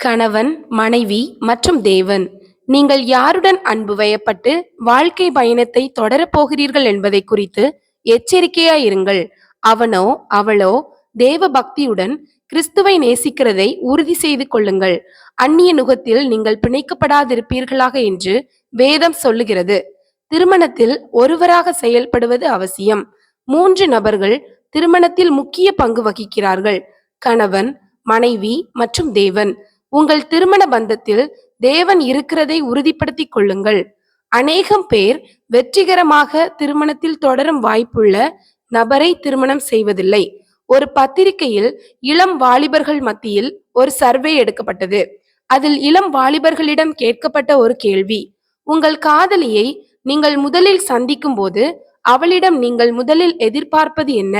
கணவன் மனைவி மற்றும் தேவன். நீங்கள் யாருடன் அன்பு வயப்பட்டு வாழ்க்கை பயணத்தை தொடரப் போகிறீர்கள் என்பதை குறித்து எச்சரிக்கையாயிருங்கள். அவனோ அவளோ தேவ பக்தியுடன் கிறிஸ்துவை நேசிக்கிறதை உறுதி செய்து கொள்ளுங்கள். அந்நிய நுகத்தில் நீங்கள் பிணைக்கப்படாதிருப்பீர்களாக என்று வேதம் சொல்லுகிறது. திருமணத்தில் ஒருவராக செயல்படுவது அவசியம். மூன்று நபர்கள் திருமணத்தில் முக்கிய பங்கு வகிக்கிறார்கள். கணவன் மனைவி மற்றும் தேவன். உங்கள் திருமண பந்தத்தில் தேவன் இருக்கிறதை உறுதிப்படுத்திக் கொள்ளுங்கள். அநேகம் பேர் வெற்றிகரமாக திருமணத்தில் தொடரும் வாய்ப்புள்ள நபரை திருமணம் செய்வதில்லை. ஒரு பத்திரிகையில் இளம் வாலிபர்கள் மத்தியில் ஒரு சர்வே எடுக்கப்பட்டது. அதில் இளம் வாலிபர்களிடம் கேட்கப்பட்ட ஒரு கேள்வி உங்கள் காதலியை நீங்கள் முதலில் சந்திக்கும் போது அவளிடம் நீங்கள் முதலில் எதிர்பார்ப்பது என்ன?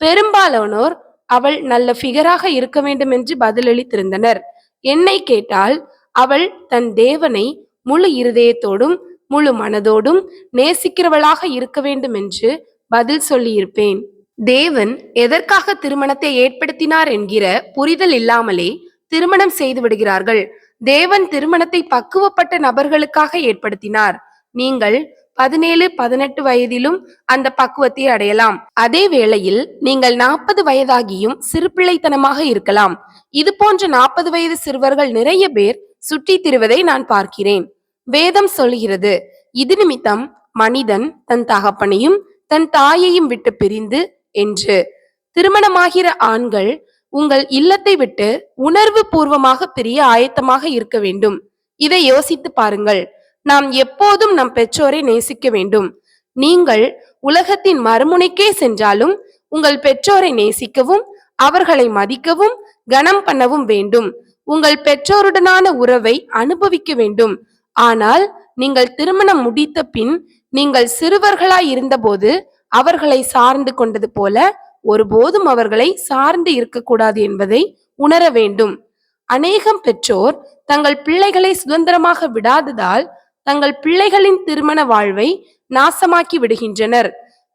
பெரும்பாலானோர் அவள் நல்ல ஃபிகராக இருக்க வேண்டும் என்று பதிலளித்திருந்தனர். என்னை கேட்டால் அவள் தன் தேவனை முழு இருதயத்தோடும் முழு மனதோடும் நேசிக்கிறவளாக இருக்க வேண்டும் என்று பதில் சொல்லியிருப்பேன். தேவன் எதற்காக திருமணத்தை ஏற்படுத்தினார் என்கிற புரிதல் இல்லாமலே திருமணம் செய்து விடுகிறார்கள். தேவன் திருமணத்தை பக்குவப்பட்ட நபர்களுக்காக ஏற்படுத்தினார். நீங்கள் பதினேழு பதினெட்டு வயதிலும் அந்த பக்குவத்தை அடையலாம். அதே வேளையில் நீங்கள் நாற்பது வயதாகியும் சிறுபிள்ளைத்தனமாக இருக்கலாம். இது போன்ற நாற்பது வயது சிறுவர்கள் நிறைய பேர் சுற்றி திருவதை நான் பார்க்கிறேன். வேதம் சொல்கிறது இது நிமித்தம் மனிதன் தன் தகப்பனையும் தன் தாயையும் விட்டு பிரிந்து என்று. திருமணமாகிற ஆண்கள் உங்கள் இல்லத்தை விட்டு உணர்வு பூர்வமாக பிரிய ஆயத்தமாக இருக்க வேண்டும். இதை யோசித்து பாருங்கள். நாம் எப்போதும் நம் பெற்றோரை நேசிக்க வேண்டும். நீங்கள் உலகத்தின் மறுமுனைக்கே சென்றாலும் உங்கள் பெற்றோரை நேசிக்கவும் அவர்களை மதிக்கவும் கனம் பண்ணவும் வேண்டும். உங்கள் பெற்றோருடனான உறவை அனுபவிக்க வேண்டும். ஆனால் நீங்கள் திருமணம் முடித்த பின் நீங்கள் சிறுவர்களாய் இருந்தபோது அவர்களை சார்ந்து கொண்டது போல ஒருபோதும் அவர்களை சார்ந்து இருக்கக்கூடாது என்பதை உணர வேண்டும். அநேகம் பெற்றோர் தங்கள் பிள்ளைகளை சுதந்திரமாக விடாததால் தங்கள் பிள்ளைகளின் திருமண வாழ்வை நாசமாக்கி விடுகின்றனர்.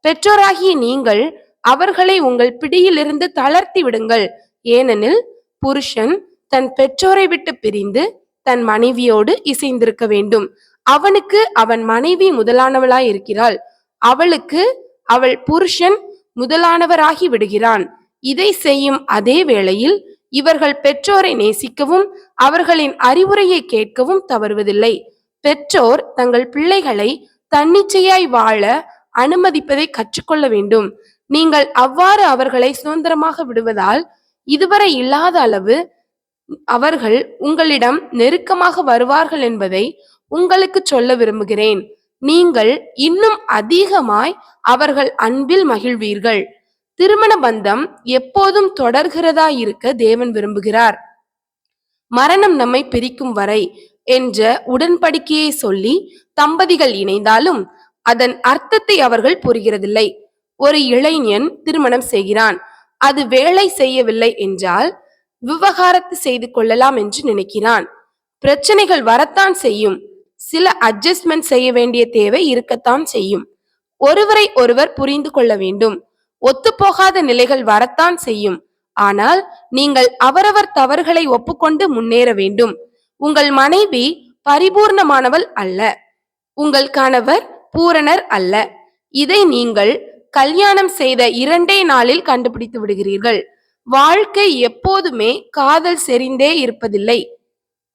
பெற்றோராகிய நீங்கள் அவர்களை உங்கள் பிடியிலிருந்து தளர்த்தி விடுங்கள். ஏனெனில் புருஷன் தன் பெற்றோரை விட்டு பிரிந்து தன் மனைவியோடு இசைந்திருக்க வேண்டும். அவனுக்கு அவன் மனைவி முதலானவளாய் இருக்கிறாள். அவளுக்கு அவள் புருஷன் முதலானவராகி விடுகிறான். இதை செய்யும் அதே வேளையில் இவர்கள் பெற்றோரை நேசிக்கவும் அவர்களின் அறிவுரையை கேட்கவும் தவறுவதில்லை. பெற்றோர் தங்கள் பிள்ளைகளை தன்னிச்சையாய் வாழ அனுமதிப்பதை கற்றுக்கொள்ள வேண்டும். நீங்கள் அவ்வாறு அவர்களை சுதந்திரமாக விடுவதால் இதுவரை இல்லாத அளவு அவர்கள் உங்களிடம் நெருக்கமாக வருவார்கள் என்பதை உங்களுக்கு சொல்ல விரும்புகிறேன். நீங்கள் இன்னும் அதிகமாய் அவர்கள் அன்பில் மகிழ்வீர்கள். திருமண பந்தம் எப்போதும் தொடர்கிறதா இருக்க தேவன் விரும்புகிறார். மரணம் நம்மை பிரிக்கும் வரை என்ற உடன்படிக்கையை சொல்லி தம்பதிகள் இணைந்தாலும் அதன் அர்த்தத்தை அவர்கள் புரிகிறதில்லை. ஒரு இளைஞன் திருமணம் செய்கிறான். அது வேலை செய்யவில்லை என்றால் விவகாரத்து செய்து கொள்ளலாம் என்று நினைக்கிறான். பிரச்சனைகள் வரத்தான் செய்யும். சில அட்ஜஸ்ட்மெண்ட் செய்ய வேண்டிய தேவை இருக்கத்தான் செய்யும். ஒருவரை ஒருவர் புரிந்து கொள்ள வேண்டும். ஒத்துப்போகாத நிலைகள் வரத்தான் செய்யும். ஆனால் நீங்கள் அவரவர் தவறுகளை ஒப்புக்கொண்டு முன்னேற வேண்டும். உங்கள் மனைவி பரிபூர்ணமானவள் அல்ல. உங்கள் கணவர் பூரணர் அல்ல. இதை நீங்கள் கல்யாணம் செய்த இரண்டே நாளில் கண்டுபிடித்து விடுகிறீர்கள். வாழ்க்கை எப்போதுமே காதல் செறிந்தே இருப்பதில்லை.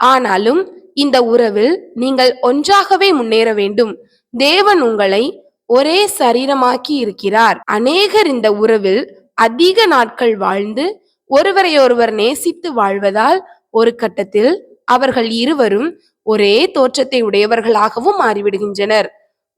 ஆனாலும் இந்த உறவில் நீங்கள் ஒன்றாகவே முன்னேற வேண்டும். தேவன் உங்களை ஒரே சரீரமாக்கி இருக்கிறார். அநேகர் இந்த உறவில் அதிக நாட்கள் வாழ்ந்து ஒருவரை ஒருவர் நேசித்து வாழ்வதால் ஒரு கட்டத்தில் அவர்கள் இருவரும் ஒரே தோற்றத்தை உடையவர்களாகவும் மாறிவிடுகின்றனர்.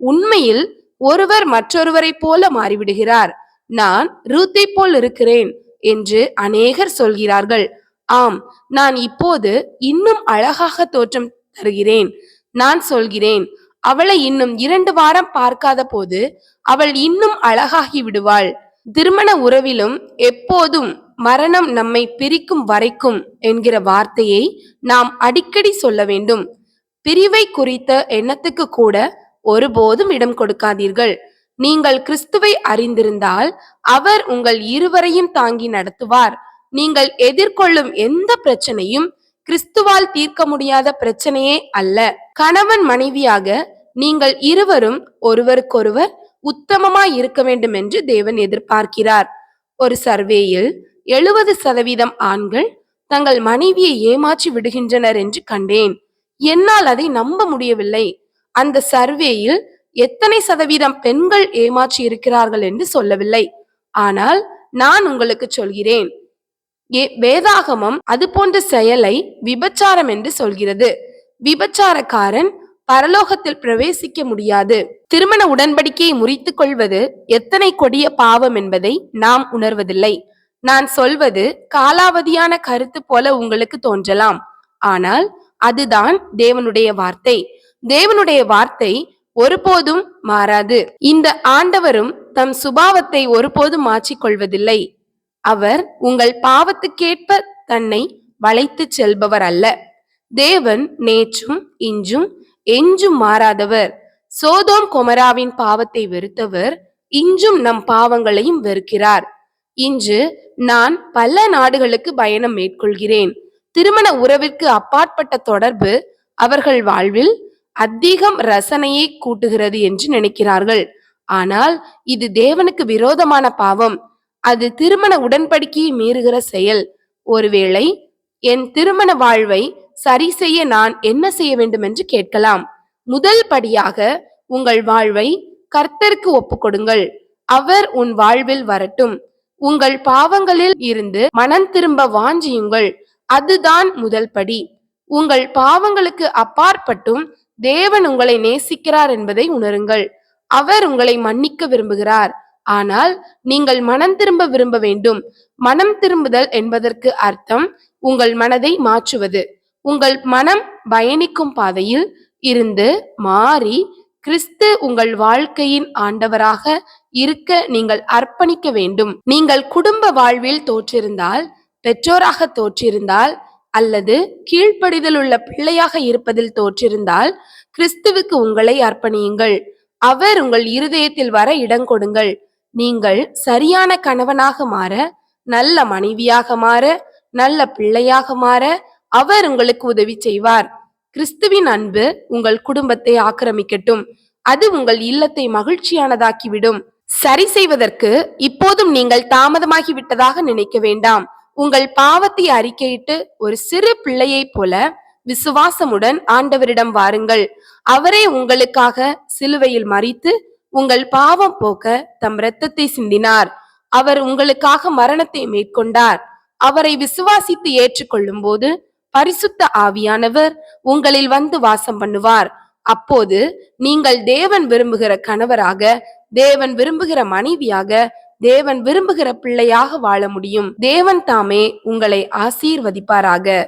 உண்மையில் ஒருவர் மற்றொருவரை போல மாறிவிடுகிறார். நான் ரூத்தை போல் இருக்கிறேன் என்று அநேகர் சொல்கிறார்கள். ஆம் நான் இப்போது இன்னும் அழகாக தோற்றம் தருகிறேன். நான் சொல்கிறேன் அவளை இன்னும் இரண்டு வாரம் பார்க்காத போது அவள் இன்னும் அழகாகி விடுவாள். திருமண உறவிலும் எப்போதும் மரணம் நம்மை பிரிக்கும் வரைக்கும் என்கிற வார்த்தையை நாம் அடிக்கடி சொல்ல வேண்டும். பிரிவை குறித்த எண்ணத்துக்கு கூட ஒருபோதும் இடம் கொடுக்காதீர்கள். நீங்கள் கிறிஸ்துவை அறிந்திருந்தால் அவர் உங்கள் இருவரையும் தாங்கி நடத்துவார். நீங்கள் எதிர்கொள்ளும் எந்த பிரச்சனையும் கிறிஸ்துவால் தீர்க்க முடியாத பிரச்சனையே அல்ல. கணவன் மனைவியாக நீங்கள் இருவரும் ஒருவருக்கொருவர் உத்தமமாய் இருக்க வேண்டும் என்று தேவன் எதிர்பார்க்கிறார். ஒரு சர்வேயில் எழுபது சதவீதம் ஆண்கள் தங்கள் மனைவியை ஏமாற்றி விடுகின்றனர் என்று கண்டேன். என்னால் அதை நம்ப முடியவில்லை. அந்த சர்வேயில் எத்தனை சதவீதம் பெண்கள் ஏமாற்றி இருக்கிறார்கள் என்று சொல்லவில்லை. ஆனால் நான் உங்களுக்கு சொல்கிறேன். ஏ- வேதாகமம் அது போன்ற செயலை விபச்சாரம் என்று சொல்கிறது. விபச்சாரக்காரன் பரலோகத்தில் பிரவேசிக்க முடியாது. திருமண உடன்படிக்கையை முறித்துக் கொள்வது எத்தனை கொடிய பாவம் என்பதை நாம் உணர்வதில்லை. நான் சொல்வது காலாவதியான கருத்து போல உங்களுக்கு தோன்றலாம். ஆனால் அதுதான் தேவனுடைய வார்த்தை. தேவனுடைய வார்த்தை ஒருபோதும் மாறாது. இந்த ஆண்டவரும் தம் சுபாவத்தை ஒருபோதும் மாற்றிக்கொள்வதில்லை. அவர் உங்கள் பாவத்துக்கேற்ப தன்னை வளைத்துச் செல்பவர் அல்ல. தேவன் நேற்றும் இன்றும் என்றும் மாறாதவர். சோதோம் கொமராவின் பாவத்தை வெறுத்தவர் இன்றும் நம் பாவங்களையும் வெறுக்கிறார். இன்று நான் பல நாடுகளுக்கு பயணம் மேற்கொள்கிறேன். திருமண உறவிற்கு அப்பாற்பட்ட தொடர்பு அவர்கள் வாழ்வில் அதிகம் ரசனையை கூட்டுகிறது என்று நினைக்கிறார்கள். ஆனால் இது தேவனுக்கு விரோதமான பாவம். அது திருமண உடன்படிக்கையை மீறுகிற செயல். ஒருவேளை என் திருமண வாழ்வை சரி செய்ய நான் என்ன செய்ய வேண்டும் என்று கேட்கலாம். முதல் படியாக உங்கள் வாழ்வை கர்த்தருக்கு ஒப்புக்கொடுங்கள் அவர் உன் வாழ்வில் வரட்டும். உங்கள் பாவங்களில் இருந்து மனம் திரும்ப வாஞ்சியுங்கள். அதுதான் முதல் படி. உங்கள் பாவங்களுக்கு அப்பாற்பட்டும் தேவன் உங்களை நேசிக்கிறார் என்பதை உணருங்கள். அவர் உங்களை மன்னிக்க விரும்புகிறார். ஆனால் நீங்கள் மனம் திரும்ப விரும்ப வேண்டும். மனம் திரும்புதல் என்பதற்கு அர்த்தம் உங்கள் மனதை மாற்றுவது. உங்கள் மனம் பயணிக்கும் பாதையில் இருந்து மாறி கிறிஸ்து உங்கள் வாழ்க்கையின் ஆண்டவராக இருக்க நீங்கள் அர்ப்பணிக்க வேண்டும். நீங்கள் குடும்ப வாழ்வில் தோற்றிருந்தால் பெற்றோராக தோற்றிருந்தால் அல்லது கீழ்ப்படிதல் உள்ள பிள்ளையாக இருப்பதில் தோற்றிருந்தால் கிறிஸ்துவுக்கு உங்களை அர்ப்பணியுங்கள். அவர் உங்கள் இருதயத்தில் வர இடம் கொடுங்கள். நீங்கள் சரியான கணவனாக மாற நல்ல மனைவியாக மாற நல்ல பிள்ளையாக மாற அவர் உங்களுக்கு உதவி செய்வார். கிறிஸ்துவின் அன்பு உங்கள் குடும்பத்தை ஆக்கிரமிக்கட்டும். அது உங்கள் இல்லத்தை மகிழ்ச்சியானதாக்கிவிடும். சரி செய்வதற்கு இப்போதும் நீங்கள் தாமதமாகி விட்டதாக நினைக்க வேண்டாம். உங்கள் பாவத்தை அறிக்கையிட்டு ஒரு சிறு பிள்ளையைப் போல விசுவாசமுடன் ஆண்டவரிடம் வாருங்கள். அவரே உங்களுக்காக சிலுவையில் மறித்து உங்கள் பாவம் போக்க தம் இரத்தத்தை சிந்தினார். அவர் உங்களுக்காக மரணத்தை மேற்கொண்டார். அவரை விசுவாசித்து ஏற்றுக்கொள்ளும் போது பரிசுத்த ஆவியானவர் உங்களில் வந்து வாசம் பண்ணுவார். அப்போது நீங்கள் தேவன் விரும்புகிற கணவராக தேவன் விரும்புகிற மனைவியாக தேவன் விரும்புகிற பிள்ளையாக வாழ முடியும். தேவன் தாமே உங்களை ஆசீர்வதிப்பாராக.